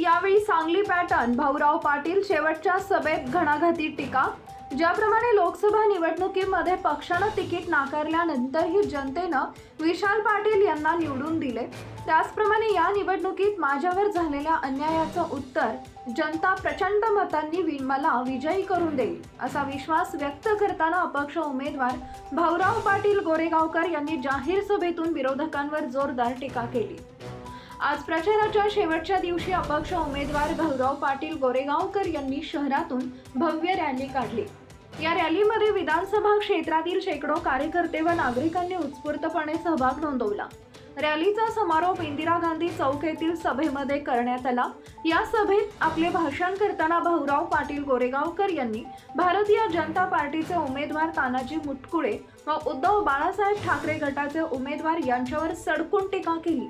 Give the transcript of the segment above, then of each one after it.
यावेळी सांगली पॅटर्न भाऊराव पाटील शेवटच्या सभेत घणाघाती टीका. ज्याप्रमाणे लोकसभा निवडणुकीमध्ये पक्षानं तिकीट नाकारल्यानंतरही जनतेनं विशाल पाटील यांना निवडून दिले. त्याचप्रमाणे या निवडणुकीत माझ्यावर झालेल्या अन्यायाचं उत्तर जनता प्रचंड मतांनी वि- मला विजयी करून देईल असा विश्वास व्यक्त करताना अपक्ष उमेदवार भाऊराव पाटील गोरेगावकर यांनी जाहीर सभेतून विरोधकांवर जोरदार टीका केली. आज प्रचाराच्या शेवटच्या दिवशी अपक्ष उमेदवार भाऊराव पाटील गोरेगावकर यांनी शहरातून भव्य रॅली काढली. या रॅलीमध्ये विधानसभा क्षेत्रातील शेकडो कार्यकर्ते व नागरिकांनी उत्स्फूर्तपणे सहभाग नोंदवला. रॅलीचा समारोप इंदिरा गांधी चौक येथील सभेमध्ये करण्यात आला. या सभेत आपले भाषण करताना भाऊराव पाटील गोरेगावकर यांनी भारतीय जनता पार्टीचे उमेदवार तानाजी मुटकुळे व उद्धव बाळासाहेब ठाकरे गटाचे उमेदवार यांच्यावर सडकून टीका केली.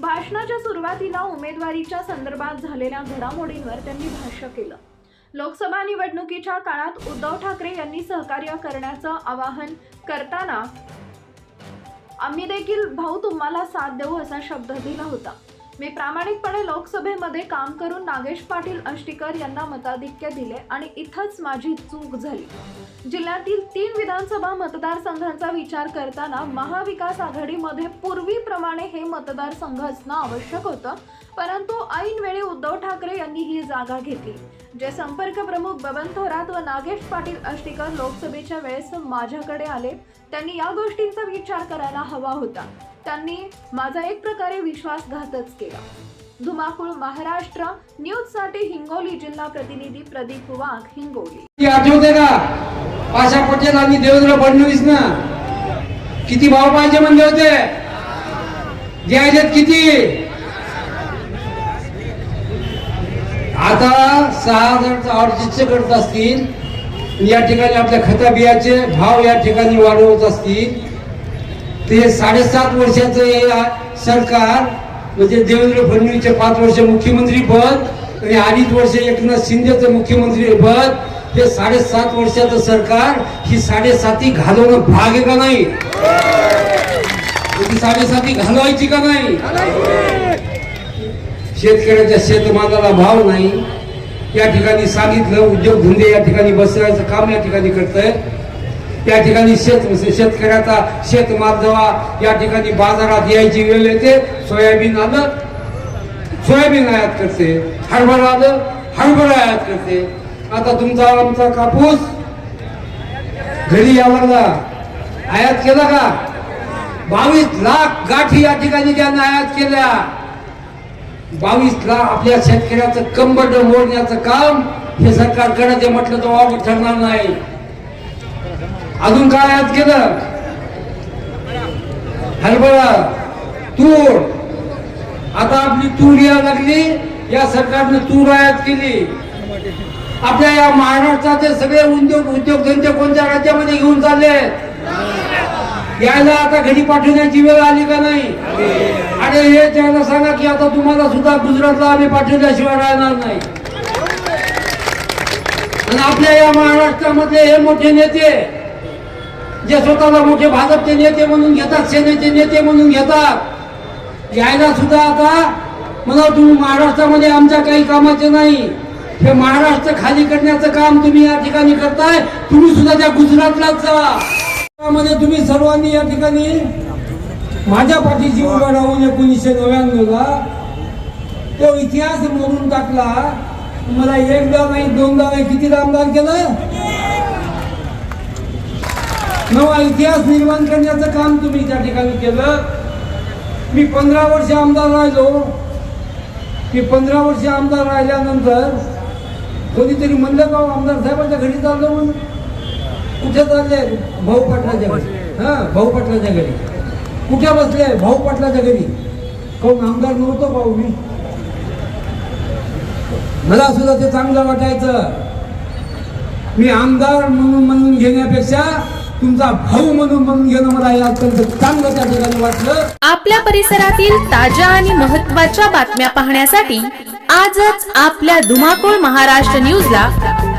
भाषणाच्या सुरुवातीला उमेदवारीच्या संदर्भात झालेल्या घडामोडींवर त्यांनी भाष्य केलं. लोकसभा निवडणुकीच्या काळात उद्धव ठाकरे यांनी सहकार्य करण्याचं आवाहन करताना आम्ही देखील भाऊ तुम्हाला साथ देऊ असा शब्द दिला होता. मी प्रामाणिकपणे लोकसभेमध्ये काम करून नागेश पाटील अष्टीकर यांना मताधिक्य दिले आणि इथंच माझी चूक झाली. जिल्ह्यातील तीन विधानसभा मतदारसंघांचा विचार करताना महाविकास आघाडीमध्ये पूर्वीप्रमाणे हे मतदारसंघ असणं आवश्यक होतं परंतु ऐनवेळी उद्धव ठाकरे यांनी ही जागा घेतली. जे संपर्क प्रमुख बबन थोरात व नागेश पाटील अष्टीकर लोकसभेच्या वेळेस माझ्याकडे आले त्यांनी या गोष्टींचा विचार करायला हवा होता. त्यांनी माझा एक प्रकारे विश्वासघातच केला. धुमाकूळ महाराष्ट्र न्यूजसाठी हिंगोली जिल्हा प्रतिनिधी प्रदीप वाघ हिंगोली. आठवते का आशा पटेल आणि देवेंद्र फडणवीस ना. किती भाव पाहिजे म्हणले होते. द्यायलेत किती? आता सहा जण अडतीसशे करत असतील. या ठिकाणी आपल्या खता बियाचे भाव या ठिकाणी वाढवत असतील. ते साडेसात वर्षाचं हे सरकार म्हणजे देवेंद्र फडणवीसचे पाच वर्ष मुख्यमंत्री पद आणि अडीच वर्ष एकनाथ शिंदेचं मुख्यमंत्री पद हे साडेसात वर्षाचं सरकार ही साडेसाती घालवणं भाग आहे का नाही? साडेसाती घालवायची का नाही? शेतकऱ्याच्या शेतमालाला भाव नाही. या ठिकाणी सांगितलं उद्योगधंदे या ठिकाणी बसवायचं काम या ठिकाणी करतंय. त्या ठिकाणी शेत शेतकऱ्याचा शेतमाल जेव्हा या ठिकाणी बाजारात यायची वेळ येते सोयाबीन आलं सोयाबीन आयात करते हरभरा आलं हरभरा आयात करते. आता तुमचा आमचा कापूस घरी यावं लागला आयात केला का? बावीस लाख गाठी या ठिकाणी त्यांना आयात केल्या. बावीस लाख आपल्या शेतकऱ्याचं कंबड मोडण्याचं काम हे सरकार करत म्हटलं तर वावग ठरणार नाही. अजून काय आयात केलं? हरभरा तूर. आता आपली तूर या लागली या सरकारने तूर आयात केली. आपल्या या महाराष्ट्राचे सगळे उद्योग उद्योगधंदे कोणत्या राज्यामध्ये घेऊन चालले? यायला आता घरी पाठवण्याची वेळ आली का नाही? आणि हे त्यांना सांगा की आता तुम्हाला सुद्धा गुजरातला आम्ही पाठवल्याशिवाय राहणार नाही. आणि आपल्या या महाराष्ट्रामध्ये हे मोठे नेते जे स्वतःला मोठे भाजपचे नेते म्हणून घेतात सेनेचे नेते म्हणून घेतात. यायला सुद्धा आता मला तुम्ही महाराष्ट्रामध्ये आमच्या काही कामाचे नाही हे महाराष्ट्र खाली करण्याचं काम तुम्ही या ठिकाणी करताय तुम्ही सुद्धा त्या गुजरातलाच जा. मध्ये तुम्ही सर्वांनी या ठिकाणी माझ्या पाठीशी उभा राहून एकोणीसशे नव्याण्णवला तो इतिहास मोडून टाकला. मला एकदा नाही दोनदा नाही किती आमदार केलं? नवा इतिहास निर्माण करण्याचं काम तुम्ही त्या ठिकाणी केलं. मी पंधरा वर्ष आमदार राहिलो. मी पंधरा वर्ष आमदार राहिल्यानंतर कोणीतरी म्हणलं का हो, आमदार साहेबांच्या घरी चाललो म्हणून. कुठे चालले? भाऊ पाटलाच्या घरी. हा भाऊ पाटलाच्या घरी. कुठे बसले? भाऊ पाटलाच्या घरी. कोण आमदार नव्हतो भाऊ मी? मला सुद्धा ते चांगलं वाटायचं. मी आमदार म्हणून म्हणून घेण्यापेक्षा तुमचा भाऊ म्हणून म्हणून घेणं मला अत्यंत चांगलं त्या ठिकाणी वाटलं. आपल्या परिसरातील ताज्या आणि महत्त्वाच्या बातम्या पाहण्यासाठी आजच आपल्या धुमाकूळ महाराष्ट्र न्यूजला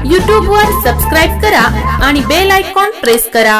यूट्यूबवर सबस्क्राईब करा आणि बेल आयकॉन प्रेस करा.